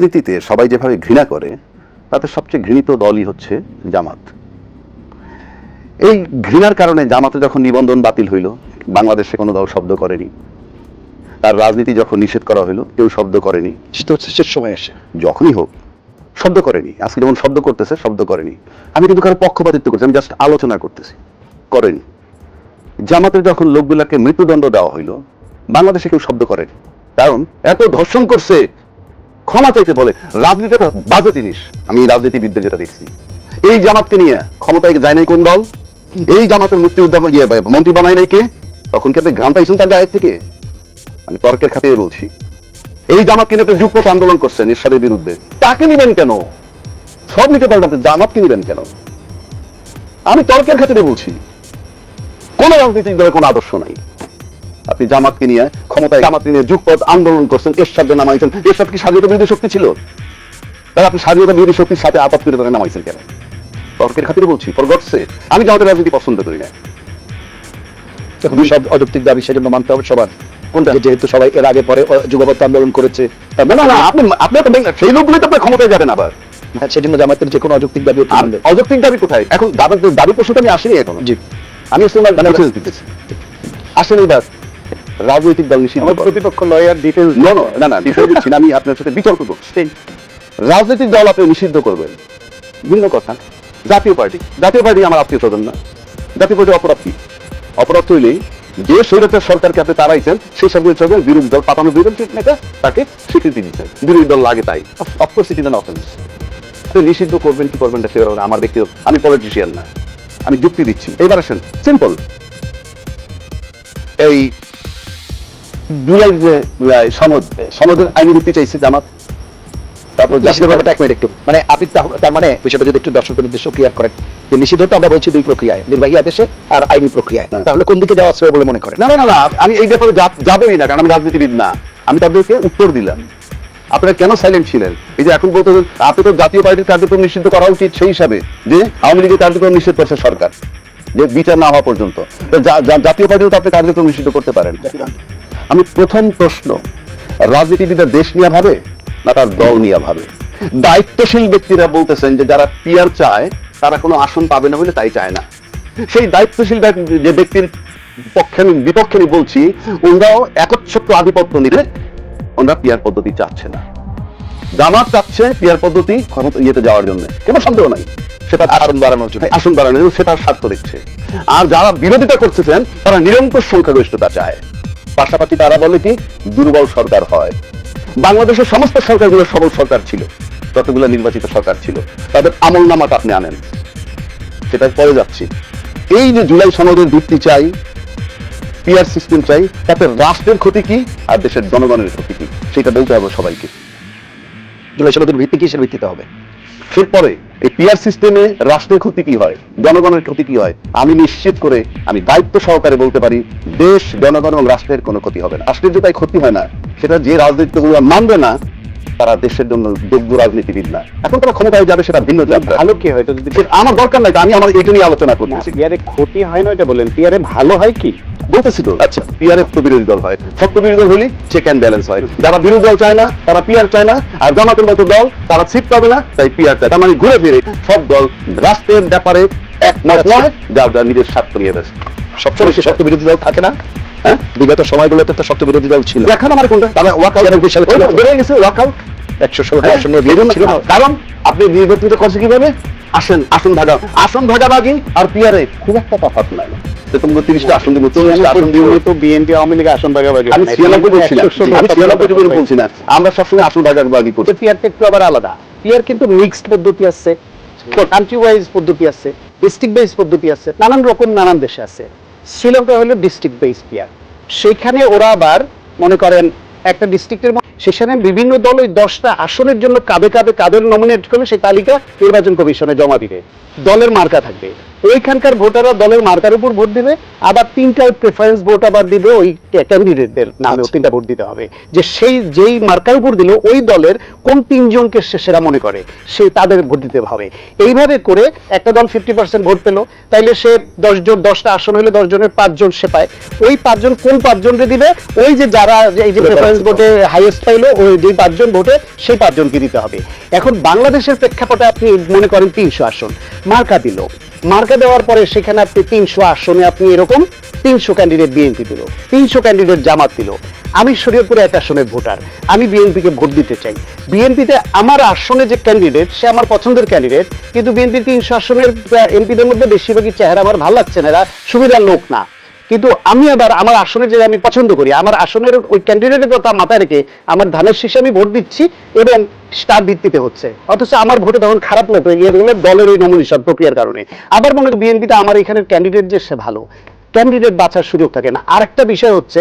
রাজনীতিতে সবাই যেভাবে ঘৃণা করে তাতে সবচেয়ে ঘৃণিত দলই হচ্ছে জামাত। এই ঘৃণার কারণে জামাতে যখন নিবন্ধন বাতিল হইল বাংলাদেশে কোনো দল শব্দ করেনি। তার রাজনীতি যখন নিষেধ করা হইল কেউ শব্দ করেনি। সেটা হচ্ছে শেষ সময় এসে। যখনই হোক শব্দ করেনি। আজকে যেমন শব্দ করতেছে শব্দ করেনি। আমি কিন্তু কারও পক্ষপাতিত্ব করছি আমি জাস্ট আলোচনা করতেছি। করেনি। জামাতের যখন লোকগুলাকে মৃত্যুদণ্ড দেওয়া হইল বাংলাদেশে কেউ শব্দ করেনি। কারণ এত ধর্ষণ করছে ক্ষমা চাইতে বলে রাজনীতি একটা বাজে জিনিস। আমি রাজনীতিবিদদের যেটা দেখছি। এই জামাতকে নিয়ে ক্ষমতায় যায় নাই কোন দল? এই জামাতের মুক্তি উদ্যাপন ইয়ে মন্ত্রী বানায় নাই কে? তখন কি আপনি ঘাম পাইছেন তার গায়ের থেকে? আমি তর্কের খাতিরে বলছি। এই জামাতকে নিয়ে আপনি যুগপথ আন্দোলন করছেন এরশাদের বিরুদ্ধে। তাকে নিবেন কেন? সব নিতে পারেন আপনি জামাতকে নিবেন কেন? আমি তর্কের খাতিরে বলছি। কোন রাজনৈতিক দলের কোনো আদর্শ নাই। আপনি জামাতকে নিয়ে ক্ষমতায় জামাতকে নিয়ে যুগপথ আন্দোলন করছেন এরশাদে নামাইছেন এরশাদ কি স্বাধীনতা বিরোধী শক্তি ছিল তাহলে আপনি স্বাধীনতা বিরোধী শক্তির সাথে আপাত করে তারা নামাইছেন কেন তর্কের খাতিরে বলছি ফর গডসে আমি জামাতের রাজনীতি পছন্দ করি না এখন সব অযৌক্তিক দাবি সেজন্য মানতে হবে সবার কোনটা? যেহেতু সবাই এর আগে পরে যুগপৎ আন্দোলন করেছে না মানে না আপনি আপনি তো সেই লোকগুলোই তো আপনার ক্ষমতায় যাবেন আবার হ্যাঁ, সেজন্য জামাতের যে কোনো অযৌক্তিক দাবি অযৌক্তিক দাবি কোথায় এখন দাবি দাবি প্রশ্নটা আমি আসিনি এখন জি আমি আসলে মানে আসেন এবার রাজনৈতিক দল নিষিদ্ধ প্রতিপক্ষ লয়ার ডিটেলস No, no, না না বিষয় দিচ্ছি আমি আপনার সাথে বিতর্ক করছি রাজনৈতিক দল আপনি নিষিদ্ধ করবেন। ভিন্ন কথা। জাতীয় পার্টি। জাতীয় পার্টি আমার আত্মীয় স্বজন না। জাতীয় পার্টি অপরাধ কি? অপরাধ হইলেই যে স্বৈরাচার সরকারকে আপনি তারাইছেন সেই সব সরকার বিরোধী দল পাতানো বিরোধী ঠিক নেতা তাকে স্বীকৃতি দিচ্ছেন বিরোধী দল লাগে তাই। অফকোর্স ইট ইজ অফেন্স আপনি নিষিদ্ধ করবেন কি করবেন না সে আমার ব্যক্তিগত আমি পলিটিশিয়ান না। আমি যুক্তি দিচ্ছি। এইবার আসেন। সিম্পল এই যে সনদ সনদের আইনি ভিত্তি চাইছে জামাত তারপর এক মিনিট একটু। মানে আপনি তার মানে বিষয়টা যদি একটু দর্শকের উদ্দেশ্য ক্লিয়ার করেন যে নিষিদ্ধ তো আমরা বলছি দুই প্রক্রিয়ায় নির্বাহী আদেশে আর আইনি প্রক্রিয়ায়। হ্যাঁ। তাহলে কোন দিকে যাওয়া শ্রেয় বলে মনে করেন? না না আমি এই ব্যাপারে যাবেই না কারণ আমি রাজনীতিবিদ না। আমি তাদেরকে উত্তর দিলাম। আপনারা কেন সাইলেন্ট ছিলেন? এই যে এখন বলতে আপনি তো জাতীয় পার্টির কার্যক্রম নিষিদ্ধ করা উচিত সেই হিসাবে যে আওয়ামী লীগের কার্যক্রম নিষেধ করছে সরকার যে বিচার না হওয়া পর্যন্ত। জাতীয় পার্টিও তো আপনি কার্যক্রম নিষিদ্ধ করতে পারেন। আমি প্রথম প্রশ্ন রাজনীতিবিদরা দেশ নিয়ে ভাবে না তার দল নিয়ে ভাবে? দায়িত্বশীল ব্যক্তিরা বলতেছেন যে যারা পিয়ার চায় তারা কোনো আসন পাবে না বলে তাই চায় না। সেই দায়িত্বশীল যে ব্যক্তির পক্ষে আমি বিপক্ষে আমি বলছি ওনারাও একচ্ছত্র আধিপত্য নিলে ওনারা পিয়ার পদ্ধতি চাচ্ছে না। জামাত চাচ্ছে পিয়ার পদ্ধতি ক্ষমতা ইয়েতে যাওয়ার জন্য। কোনো সন্দেহ নাই সেটা আসন বাড়ানোর জন্য। আসন বাড়ানোর জন্য সেটার স্বার্থ দেখছে। আর যারা বিরোধিতা করতেছেন তারা নিরঙ্কুশ সংখ্যাগরিষ্ঠতা চায়। পাশাপাশি তারা বলে কি, দুর্বল সরকার হয়। বাংলাদেশের সমস্ত সরকারগুলো সবল সরকার ছিল, যতগুলো নির্বাচিত সরকার ছিল, তাদের আমল নামাটা আপনি আনেন। সেটা পরে যাচ্ছি। এই যে জুলাই সনদের ভিত্তি চাই পিয়ার সিস্টেম চাই, তাতে রাষ্ট্রের ক্ষতি কি আর দেশের জনগণের ক্ষতি কি, সেটা বলতে হবে সবাইকে। জুলাই সনদের ভিত্তি কিসের ভিত্তিতে হবে? এরপরে এই পিয়ার সিস্টেমে রাষ্ট্রের ক্ষতি কি হয়? জনগণের ক্ষতি কি হয়? আমি নিশ্চিত করে আমি দায়িত্ব সহকারে বলতে পারি দেশ জনগণ এবং রাষ্ট্রের কোনো ক্ষতি হবে না। রাষ্ট্রের যে তাই ক্ষতি হয় না সেটা যে রাজনীতিগুলো মানবে না তারা দেশের জন্য যোগ্য রাজনীতিবিদ না। এখন তারা ক্ষমতায় যাবে সেটা ভিন্ন ভালো কি হয়? যদি আমার দরকার নাই আমি আমার এটা নিয়ে আলোচনা পিয়ারে ক্ষতি হয় না এটা বলেন পিয়ারে ভালো হয় কি? তো। আচ্ছা। পিয়ারের তো বিরোধী দল হয়। বিরোধী দল হলে চেক অ্যান্ড ব্যালেন্স হয়। যারা বিরোধী দল চায় না তারা পিয়ার চায় না। আর জামাতের মতো দল তারা সিট পাবে না তাই পিয়ার চায়। তার মানে ঘুরে ফিরে সব দল রাষ্ট্রের ব্যাপারে একমত নয় যার যার নিজের স্বার্থ নিয়ে সবচেয়ে বেশি শক্ত বিরোধী দল থাকে না হ্যাঁ? বিগত সময়গুলোতে শক্ত বিরোধী দল ছিল। দেখান আমার কোনটা। ওয়াকআউট বেড়ে গেছে ওয়াকআউট একশো ছিল। কারণ আপনি নির্বাচিত করছে কীভাবে? আসেন আসন ভাগা আসন ভাগাভাগি। আর পিয়ারে খুব একটা তফাৎ নাই। তিরিশটা আসন দিব চল্লিশটা আসন দিব তো বিএনপি আওয়ামী লীগ আসন ভাগাভাগি। আমি ছিয়ানব্বই বলছি না আমি ছিয়ানব্বই সত্তর বলছি না। আমরা সবসময় আসন ভাগাভাগি পিয়ারটা একটু আবার আলাদা। পিয়ার কিন্তু মিক্সড পদ্ধতি আছে। কান্ট্রি ওয়াইজ পদ্ধতি আছে। ডিস্ট্রিক্ট বেস পদ্ধতি আছে। নানান রকম নানান দেশে আছে। শ্রীলঙ্কা হলো ডিস্ট্রিক্ট বেস পিয়ার সেখানে ওরা আবার মনে করেন একটা ডিস্ট্রিক্টের সেখানে বিভিন্ন দল ওই দশটা আসনের জন্য কাবে কাবে কাদের নমিনেট করবে সেই তালিকা নির্বাচন কমিশনে জমা দিবে। দলের মার্কা থাকবে। ওইখানকার ভোটাররা দলের মার্কার উপর ভোট দিবে আবার তিনটা প্রেফারেন্স ভোট আবার দিবে ওই ক্যান্ডিডেটদের নামে তিনটা ভোট দিতে হবে। যে সেই যেই মার্কার উপর দিল ওই দলের কোন তিনজনকে সে সেরা মনে করে সে তাদের ভোট দিতে হবে। এইভাবে করে একটা দল ফিফটি পার্সেন্ট ভোট পেল তাইলে সে দশজন দশটা আসন হলে দশ জনের পাঁচজন সে পায়। ওই পাঁচজন কোন পাঁচজনকে দিবে? ওই যে যারা এই যে প্রেফারেন্স ভোটে হাইয়েস্ট পাইলো ওই যে পাঁচজন ভোটে সেই পাঁচজনকে দিতে হবে। এখন বাংলাদেশের প্রেক্ষাপটে আপনি মনে করেন তিনশো আসন মার্কা দিল। মার্কা দেওয়ার পরে সেখানে আপনি তিনশো আসনে আপনি এরকম তিনশো ক্যান্ডিডেট বিএনপি দিল, তিনশো ক্যান্ডিডেট জামাত দিল। আমি শরীয়তপুরে এক আসনের ভোটার, আমি বিএনপিকে ভোট দিতে চাই। বিএনপিতে আমার আসনে যে ক্যান্ডিডেট সে আমার পছন্দের ক্যান্ডিডেট কিন্তু বিএনপি তিনশো আসনের এমপিদের মধ্যে বেশিরভাগই চেহারা আমার ভালো লাগছে না, এরা সুবিধার লোক না। কিন্তু আমি আবার আমার আসনে যে আমি পছন্দ করি, আমার আসনের ওই ক্যান্ডিডেটের কথা মাথায় রেখে আমার ধানের শীষে আমি ভোট দিচ্ছি এবং তার ভিত্তিতে হচ্ছে। অথচ আমার ভোটে তখন খারাপ লাগবে এগুলো দলের ওই নমিনেশন প্রক্রিয়ার কারণে। আবার মনে করি বিএনপিতে আমার এখানের ক্যান্ডিডেট যে সে ভালো ক্যান্ডিডেট বাছার সুযোগ থাকে না। আরেকটা বিষয় হচ্ছে,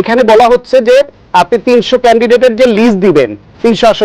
এখানে বলা হচ্ছে যে আপনি তিনশো ক্যান্ডিডেটের যে লিস্ট দিবেন, তিনশো আসনে